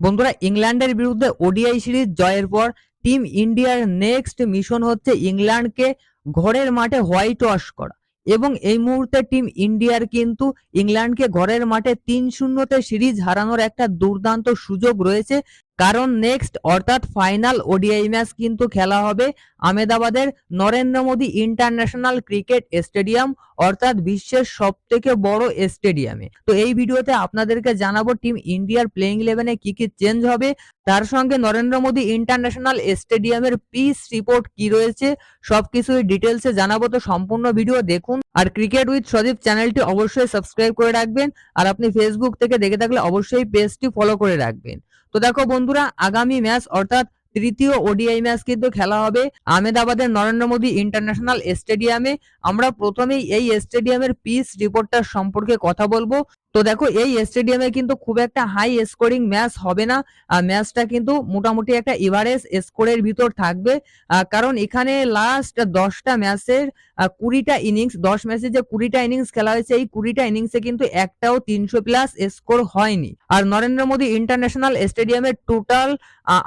বন্ধুরা, ইংল্যান্ডের বিরুদ্ধে ওডিআই সিরিজ জয়ের পর টিম ইন্ডিয়ার নেক্সট মিশন হচ্ছে ইংল্যান্ডকে ঘরের মাঠে হোয়াইট ওয়াশ করা। এবং এই মুহূর্তে টিম ইন্ডিয়ার কিন্তু ইংল্যান্ডকে ঘরের মাঠে তিন শূন্যতে সিরিজ হারানোর একটা দুর্দান্ত সুযোগ রয়েছে। কারণ নেক্সট অর্থাৎ ফাইনাল ওডিআই ম্যাচ কিন্তু খেলা হবে আমেদাবাদের Narendra Modi international cricket stadium অর্থাৎ বিশ্বের সব থেকে বড় স্টেডিয়ামে তো এই ভিডিওতে আপনাদেরকে জানাব টিম ইন্ডিয়ার প্লেইং ইলেভেনে কি কি চেঞ্জ হবে তার সঙ্গে নরেন্দ্র মোদী ইন্টারন্যাশনাল স্টেডিয়ামের পিস রিপোর্ট কি রয়েছে, সবকিছুই ডিটেলসে জানাব, তো সম্পূর্ণ ভিডিও দেখুন। আর ক্রিকেট উইথ সদীপ চ্যানেলটি অবশ্যই সাবস্ক্রাইব করে রাখবেন, আর আপনি ফেসবুক থেকে দেখে থাকলে অবশ্যই পেজটি ফলো করে রাখবেন। তো দেখো বন্ধুরা, আগামী ম্যাচ অর্থাৎ তৃতীয় ওডিআই ম্যাচ কিন্তু খেলা হবে আহমেদাবাদের নরেন্দ্র মোদী ইন্টারন্যাশনাল স্টেডিয়ামে। আমরা প্রথমেই এই স্টেডিয়ামের পিচ রিপোর্টার সম্পর্কে কথা বলব। তো দেখো, এই স্টেডিয়ামে কিন্তু খুব একটা হাই স্কোরিং ম্যাচ হবে না। ম্যাচটা কিন্তু মোটামুটি একটা এভারেজ স্কোরের ভিতর থাকবে। কারণ এখানে লাস্ট দশটা ম্যাচের কুড়িটা ইনিংস দশ ম্যাচে যে কুড়িটা ইনিংস খেলা হয়েছে, এই কুড়িটা ইনিংসে কিন্তু একটাও তিনশো প্লাস স্কোর হয়নি। আর নরেন্দ্র মোদী ইন্টারন্যাশনাল স্টেডিয়ামে টোটাল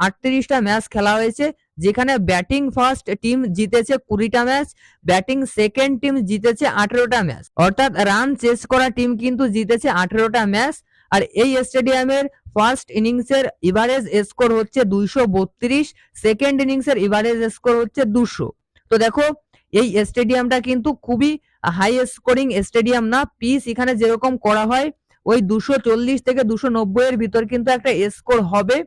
আটত্রিশটা ম্যাচ খেলা হয়েছে। যেখানে ব্যাটিং ফার্স্ট টিম জিতেছে কুড়িটা ম্যাচ, ব্যাটিং সেকেন্ড টিম জিতেছে আঠেরোটা ম্যাচ। অর্থাৎ রান চেস করা টিম কিন্তু জিতেছে আঠেরোটা ম্যাচ। আর এই স্টেডিয়ামের ফার্স্ট ইনিংসের ইভারেজ স্কোর হচ্ছে দুইশো বত্রিশ, সেকেন্ড ইনিংসের ইভারেজ স্কোর হচ্ছে দুশো। তো দেখো, এই স্টেডিয়ামটা কিন্তু খুবই হাই স্কোরিং স্টেডিয়াম না, পিচ এখানে যেরকম করা হয়, ওই দুশো চল্লিশ থেকে দুশো নব্বই এর ভিতর কিন্তু একটা স্কোর হবে।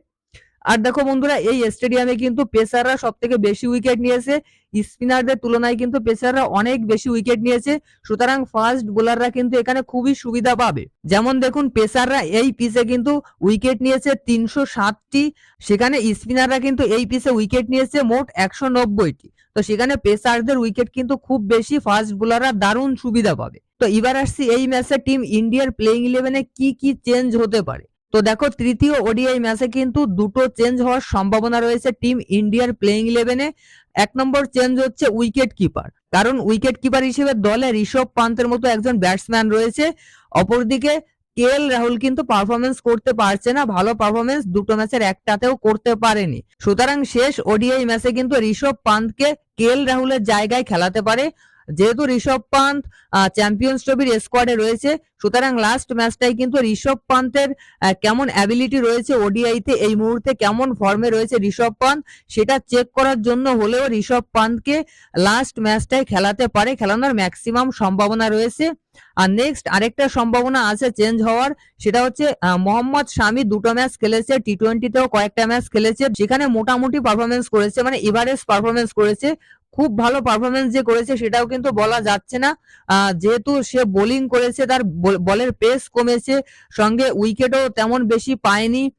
আর দেখো বন্ধুরা, এই স্টেডিয়ামে কিন্তু পেসাররা সব থেকে বেশি উইকেট নিয়েছে। স্পিনারদের তুলনায় কিন্তু পেসাররা অনেক বেশি উইকেট নিয়েছে। সুতরাং ফাস্ট বোলাররা কিন্তু এখানে খুবই সুবিধা পাবে। যেমন দেখুন, পেসাররা এই পিচে কিন্তু উইকেট নিয়েছে তিনশো সাতটি সেখানে স্পিনাররা কিন্তু এই পিচে উইকেট নিয়েছে মোট একশো নব্বইটি। তো সেখানে পেসারদের উইকেট কিন্তু খুব বেশি ফাস্ট বোলাররা দারুণ সুবিধা পাবে। তো এবার আসছি এই ম্যাচে টিম ইন্ডিয়ার প্লেইং ইলেভেনে কি কি চেঞ্জ হতে পারে? তো দেখো, তৃতীয় ওডিআই ম্যাচে কিন্তু দুটো চেঞ্জ হওয়ার সম্ভাবনা রয়েছে টিম ইন্ডিয়ার প্লেইং ইলেভেনে এক নম্বর চেঞ্জ হচ্ছে উইকেট কিপার কারণ উইকেট কিপার হিসেবে দলে ঋষভ পান্তের মতো একজন ব্যাটসম্যান রয়েছে। অপরদিকে কে এল রাহুল কিন্তু পারফরমেন্স করতে পারছে না, ভালো পারফরমেন্স দুটো ম্যাচের একটাতেও করতে পারেনি। সুতরাং শেষ ওডিআই ম্যাচে কিন্তু ঋষভ পান্তকে কে এল রাহুলের জায়গায় খেলাতে পারে। যেহেতু ঋষভ পান্ত চ্যাম্পিয়ন্স ট্রফির স্কোয়াডে রয়েছে, সুতরাং লাস্ট ম্যাচটাই কিন্তু ঋষভ পান্তের কেমন অ্যাবিলিটি রয়েছে ওডিআইতে এই মুহূর্তে কেমন ফর্মে রয়েছে ঋষভ পান্ত সেটা চেক করার জন্য হলেও ঋষভ পান্তকে লাস্ট ম্যাচটাই খেলাতে পারে, খেলানোর ম্যাক্সিমাম সম্ভাবনা রয়েছে। আর নেক্সট আরেকটা সম্ভাবনা আছে চেঞ্জ হওয়ার, সেটা হচ্ছে মোহাম্মদ শামি দুটো ম্যাচ খেলেছে টি টোয়েন্টিতেও কয়েকটা ম্যাচ খেলেছে, যেখানে মোটামুটি পারফরমেন্স করেছে মানে এভারেজ পারফরমেন্স করেছে খুব ভালো পারফরমেন্স যে করেছে সেটাও কিন্তু বলা যাচ্ছে না। যেহেতু সে বোলিং করেছে, তার বল- বলের পেস কমেছে, সঙ্গে উইকেটও তেমন বেশি পায়নি।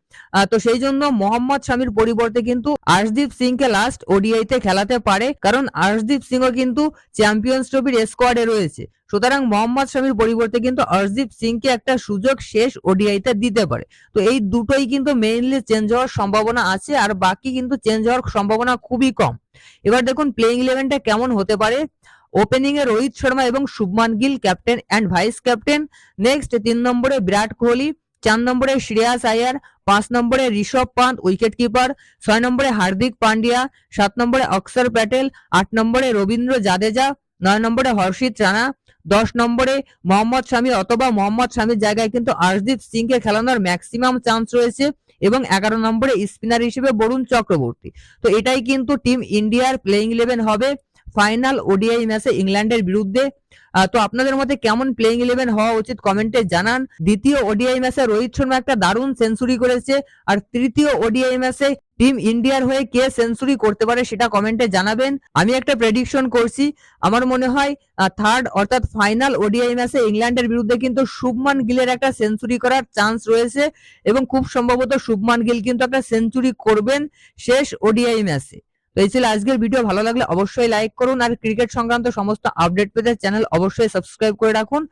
তো সেই জন্য মোহাম্মদ শামির পরিবর্তে কিন্তু আর্শদীপ সিংকে লাস্ট ওডিআইতে খেলাতে পারে। কারণ আর্শদীপ সিংও কিন্তু চ্যাম্পিয়ন্স ট্রফির স্কোয়াডে রয়েছে। সুতরাং মোহাম্মদ শামির পরিবর্তে কিন্তু অর্শদীপ সিংকে একটা সুযোগ শেষ ওডিআইতে দিতে পারে। তো এই দুটোই কিন্তু মেইনলি চেঞ্জ হওয়ার সম্ভাবনা আছে আর বাকি কিন্তু চেঞ্জ হওয়ার সম্ভাবনা খুবই কম। এবার দেখুন প্লেইং ইলেভেনটা কেমন হতে পারে। ওপেনিং এ রোহিত শর্মা এবং Shubman Gill captain and vice captain next তিন নম্বরে বিরাট কোহলি। চার নম্বরে শ্রেয়াস আয়ার পাঁচ নম্বরে ঋষভ পান্ত উইকেট কিপার ছয় নম্বরে হার্দিক পান্ডিয়া, সাত নম্বরে অক্ষর প্যাটেল, আট নম্বরে রবীন্দ্র জাদেজা, নয় নম্বরে হর্ষিত রানা, দশ নম্বরে মোহাম্মদ শামি অথবা মোহাম্মদ শামির জায়গায় কিন্তু আর্শদীপ সিংকে খেলানোর ম্যাক্সিমাম চান্স রয়েছে এবং এগারো নম্বরে স্পিনার হিসেবে বরুণ চক্রবর্তী। তো এটাই কিন্তু টিম ইন্ডিয়ার প্লেইং ইলেভেন হবে। ফাইনাল ওডিআই ম্যাচে ইংল্যান্ডের বিরুদ্ধে তো আপনাদের মতে কেমন প্লেইং ইলেভেন হওয়া উচিত? কমেন্টে জানান। দ্বিতীয় ওডিআই ম্যাচে রোহিত শর্মা একটা দারুণ সেঞ্চুরি করেছে। আর তৃতীয় ওডিআই ম্যাচে টিম ইন্ডিয়ার হয়ে কে সেঞ্চুরি করতে পারে সেটা কমেন্টে জানাবেন। আমি একটা প্রেডিকশন করছি। আমার মনে হয় থার্ড অর্থাৎ ফাইনাল ওডিআই ম্যাচে ইংল্যান্ডের বিরুদ্ধে কিন্তু শুভমান গিলের একটা সেঞ্চুরি করার চান্স রয়েছে। এবং খুব সম্ভবত শুভমান গিল কিন্তু একটা সেঞ্চুরি করবেন শেষ ওডিআই ম্যাচে তো এই ছিল আজকের ভিডিও ভালো লাগলে অবশ্যই লাইক করুন। আর ক্রিকেট সংক্রান্ত সমস্ত আপডেট পেতে চ্যানেল অবশ্যই সাবস্ক্রাইব করে রাখুন।